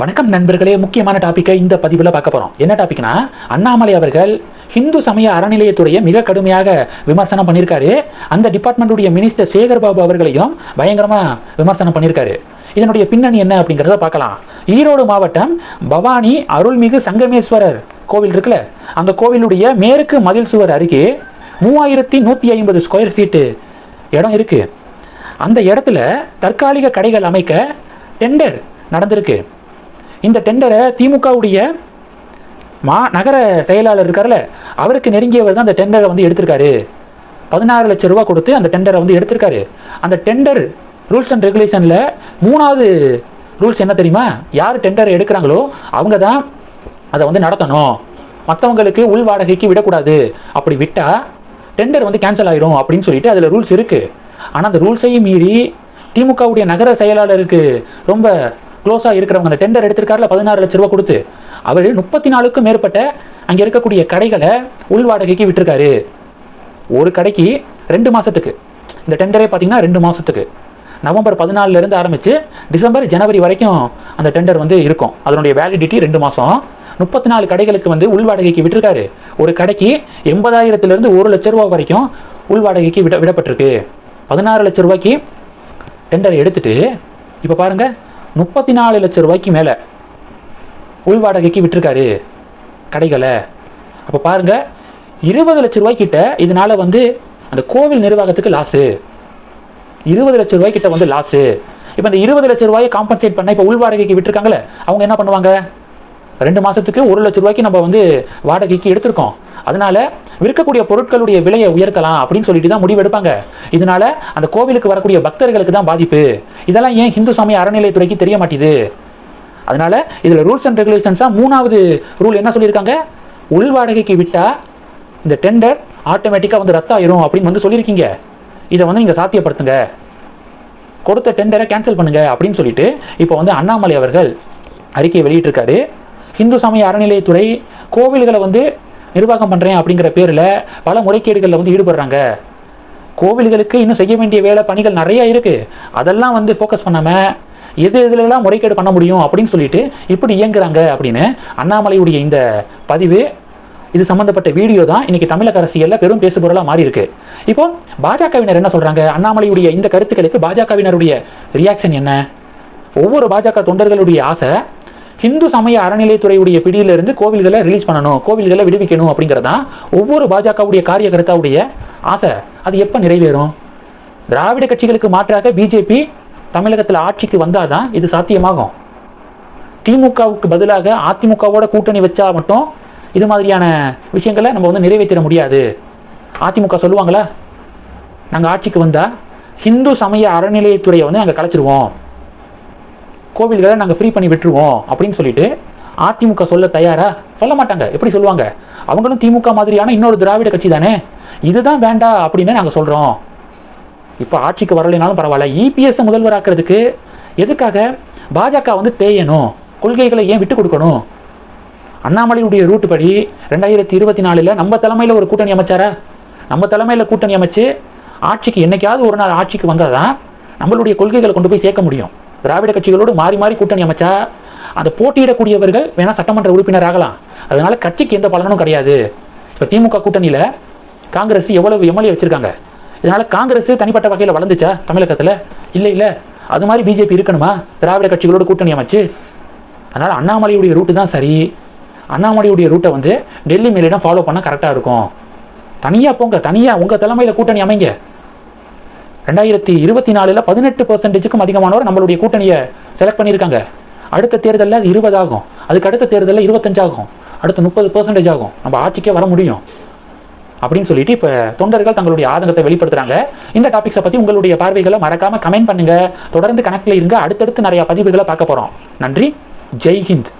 வணக்கம் நண்பர்களே முக்கியமான டாப்பிக்கை இந்த பதிவில் பார்க்க போகிறோம் என்ன டாபிக்னா அண்ணாமலை அவர்கள் ஹிந்து சமய அறநிலையத்துறையை மிக கடுமையாக விமர்சனம் பண்ணியிருக்காரு. அந்த டிபார்ட்மெண்ட்டுடைய மினிஸ்டர் சேகர் பாபு அவர்களையும் பயங்கரமாக விமர்சனம் பண்ணியிருக்காரு. இதனுடைய பின்னணி என்ன அப்படிங்கிறத பார்க்கலாம். ஈரோடு மாவட்டம் பவானி அருள்மிகு சங்கமேஸ்வரர் கோவில் இருக்குல்ல அந்த கோவிலுடைய மேற்கு மதில் சுவர் அருகே மூவாயிரத்தி நூற்றி ஐம்பது ஸ்கொயர் ஃபீட்டு இடம் இருக்குது அந்த இடத்துல தற்காலிக கடைகள் அமைக்க டெண்டர் நடந்திருக்கு. இந்த டெண்டரை திமுகவுடைய மா நகர செயலாளர் இருக்கார்ல அவருக்கு நெருங்கியவர் தான் அந்த டெண்டரை வந்து எடுத்திருக்காரு. பதினாறு லட்சம் ரூபா கொடுத்து அந்த டெண்டரை வந்து எடுத்திருக்காரு. அந்த டெண்டர் ரூல்ஸ் அண்ட் ரெகுலேஷனில் மூணாவது ரூல்ஸ் என்ன தெரியுமா? யார் டெண்டர் எடுக்கிறாங்களோ அவங்க தான் அதை வந்து நடத்தணும். மற்றவங்களுக்கு உள் வாடகைக்கு விடக்கூடாது. அப்படி விட்டால் டெண்டர் வந்து கேன்சல் ஆகிடும் அப்படின்னு சொல்லிட்டு அதில் ரூல்ஸ் இருக்குது ஆனால் அந்த ரூல்ஸையும் மீறி திமுகவுடைய நகர செயலாளருக்கு ரொம்ப க்ளோஸாக இருக்கிறவங்க அந்த டெண்டர் எடுத்திருக்காருல பதினாறு லட்ச ரூபா கொடுத்து அவர் முப்பத்தி நாலுக்கும் மேற்பட்ட அங்கே இருக்கக்கூடிய கடைகளை உள் வாடகைக்கு விட்டுருக்காரு. ஒரு கடைக்கு ரெண்டு மாதத்துக்கு இந்த டெண்டரே பார்த்தீங்கன்னா ரெண்டு மாதத்துக்கு நவம்பர் பதினாலிருந்து ஆரம்பித்து டிசம்பர் ஜனவரி வரைக்கும் அந்த டெண்டர் வந்து இருக்கும். அதனுடைய வேலிடிட்டி ரெண்டு மாதம் முப்பத்தி நாலு கடைகளுக்கு வந்து உள் வாடகைக்கு விட்டிருக்காரு. ஒரு கடைக்கு எண்பதாயிரத்துலேருந்து ஒரு லட்ச ரூபா வரைக்கும் உள் வாடகைக்கு விட விடப்பட்டிருக்கு. பதினாறு லட்ச ரூபாய்க்கு டெண்டர் எடுத்துட்டு இப்போ பாருங்க முப்பத்தி நாலு லட்சம் ரூபாய்க்கு மேலே உள் வாடகைக்கு விட்டுருக்காரு. கடைகளை. அப்போ பாருங்க இருபது லட்ச ரூபாய்க்கிட்ட இதனால வந்து அந்த கோவில் நிர்வாகத்துக்கு லாஸு இருபது லட்ச ரூபாய்க்கிட்ட வந்து லாஸு இப்போ இந்த இருபது லட்ச ரூபாயை காம்பன்சேட் பண்ண இப்போ உள் வாடகைக்கு விட்டுருக்காங்களே அவங்க என்ன பண்ணுவாங்க? ரெண்டு மாதத்துக்கு ஒரு லட்ச ரூபாய்க்கு நம்ம வந்து வாடகைக்கு எடுத்திருக்கோம். அதனால விற்கக்கூடிய பொருட்களுடைய விலையை உயர்த்தலாம் அப்படின்னு சொல்லிட்டு தான் முடிவெடுப்பாங்க. இதனால அந்த கோவிலுக்கு வரக்கூடிய பக்தர்களுக்கு தான் பாதிப்பு. இதெல்லாம் ஏன் ஹிந்து சமய அறநிலையத்துறைக்கு தெரிய மாட்டேது? அதனால இதில் ரூல்ஸ் அண்ட் ரெகுலேஷன்ஸாக மூணாவது ரூல் என்ன சொல்லியிருக்காங்க? உள் வாடகைக்கு விட்டால் இந்த டெண்டர் ஆட்டோமேட்டிக்காக வந்து ரத்தாயிரும் அப்படின்னு வந்து சொல்லியிருக்கீங்க. இதை வந்து நீங்கள் சாத்தியப்படுத்துங்க. கொடுத்த டெண்டரை கேன்சல் பண்ணுங்க அப்படின்னு சொல்லிட்டு இப்போ வந்து அண்ணாமலை அவர்கள் அறிக்கை வெளியிட்டிருக்காரு. ஹிந்து சமய அறநிலையத்துறை கோவில்களை வந்து நிர்வாகம் பண்ணுறேன் அப்படிங்கிற பேரில் பல முறைகேடுகளில் வந்து ஈடுபடுறாங்க. கோவில்களுக்கு இன்னும் செய்ய வேண்டிய வேலை பணிகள் நிறையா இருக்குது அதெல்லாம் வந்து ஃபோக்கஸ் பண்ணாமல் எது எதுலலாம் முறைகேடு பண்ண முடியும் அப்படின்னு சொல்லிட்டு இப்படி இயங்குறாங்க அப்படின்னு அண்ணாமலையுடைய இந்த பதிவு. இது சம்மந்தப்பட்ட வீடியோ தான். இன்னைக்கு தமிழக அரசியலில் பெரும் பேசுபொருளாக மாறி இருக்கு இப்போ பாஜகவினர் என்ன சொல்றாங்க? அண்ணாமலையுடைய இந்த கருத்துக்களுக்கு பாஜகவினருடைய ரியாக்ஷன் என்ன? ஒவ்வொரு பாஜக தொண்டர்களுடைய ஆசை ஹிந்து சமய அறநிலையத்துறையுடைய பிடியிலிருந்து கோவில்களை ரிலீஸ் பண்ணணும் கோவில்களை விடுவிக்கணும் அப்படிங்கிறதான் ஒவ்வொரு பாஜகவுடைய காரியகர்த்தாவுடைய ஆசை. அது எப்போ நிறைவேறும்? திராவிட கட்சிகளுக்கு மாற்றாக பிஜேபி தமிழகத்தில் ஆட்சிக்கு வந்தாதான் இது சாத்தியமாகும். திமுகவுக்கு பதிலாக அதிமுகவோட கூட்டணி வச்சா மட்டும் இது மாதிரியான விஷயங்களை நம்ம வந்து நிறைவேற்றிட முடியாது. அதிமுக சொல்லுவாங்களா? நாங்கள் ஆட்சிக்கு வந்தால் ஹிந்து சமய அறநிலையத்துறையை வந்து நாங்கள் கலைச்சிருவோம். கோவில்களை நாங்கள் ஃப்ரீ பண்ணி விட்டுருவோம் அப்படின்னு சொல்லிட்டு அதிமுக சொல்ல தயாரா? சொல்ல மாட்டாங்க. எப்படி சொல்லுவாங்க? அவங்களும் திமுக மாதிரியான இன்னொரு திராவிட கட்சி தானே. இதுதான் வேண்டாம் அப்படின்னு நாங்கள் சொல்கிறோம் இப்போ ஆட்சிக்கு வரலைனாலும் பரவாயில்ல. இபிஎஸ் முதல்வராக்கிறதுக்கு எதுக்காக பாஜக வந்து தேயணும்? கொள்கைகளை ஏன் விட்டு கொடுக்கணும்? அண்ணாமலையுடைய ரூட் படி ரெண்டாயிரத்தி இருபத்தி நாலில் நம்ம தலைமையில் ஒரு கூட்டணி அமைச்சாரா? நம்ம தலைமையில் கூட்டணி அமைச்சு ஆட்சிக்கு என்னைக்காவது ஒரு நாள் ஆட்சிக்கு வந்தால் தான் நம்மளுடைய கொள்கைகளை கொண்டு போய் சேர்க்க முடியும். திராவிட கட்சிகளோடு மாறி மாறி கூட்டணி அமைச்சா அந்த போட்டியிடக்கூடியவர்கள் வேணால் சட்டமன்ற உறுப்பினர் ஆகலாம். அதனால கட்சிக்கு எந்த பலனும் கிடையாது. இப்போ திமுக கூட்டணியில் காங்கிரஸ் எவ்வளவு எம்எல்ஏ வச்சிருக்காங்க? இதனால் காங்கிரஸ் தனிப்பட்ட வகையில் வளர்ந்துச்சா தமிழகத்தில்? இல்லை இல்லை. அது மாதிரி பிஜேபி இருக்கணுமா? திராவிட கட்சிகளோடு கூட்டணி அமைச்சு. அதனால் அண்ணாமலையுடைய ரூட்டு தான் சரி. அண்ணாமலையுடைய ரூட்டை வந்து டெல்லி மேலிடம் ஃபாலோ பண்ண கரெக்டாக இருக்கும். தனியாக போங்க தனியாக உங்கள் தலைமையில் கூட்டணி அமைங்க. ரெண்டாயிரத்தி இருபத்தி நாலில் பதினெட்டு பர்சன்டேஜுக்கும் அதிகமானவர் நம்மளுடைய கூட்டணியை செலக்ட் பண்ணியிருக்காங்க. அடுத்த தேர்தலில் அது இருபது ஆகும். அதுக்கு அடுத்த தேர்தலில் இருபத்தஞ்சு ஆகும் அடுத்து முப்பது பர்சன்டேஜ் ஆகும். நம்ம ஆட்சிக்கே வர முடியும். அப்படின்னு சொல்லிட்டு இப்போ தொண்டர்கள் தங்களுடைய ஆதங்கத்தை வெளிப்படுத்துறாங்க. இந்த டாபிக்ஸை பற்றி உங்களுடைய பார்வைகளை மறக்காம கமெண்ட் பண்ணுங்க. தொடர்ந்து கணக்கில் இருங்க. அடுத்தடுத்து நிறைய பதிவுகளை பார்க்க போகிறோம் நன்றி. ஜெய் ஹிந்த்.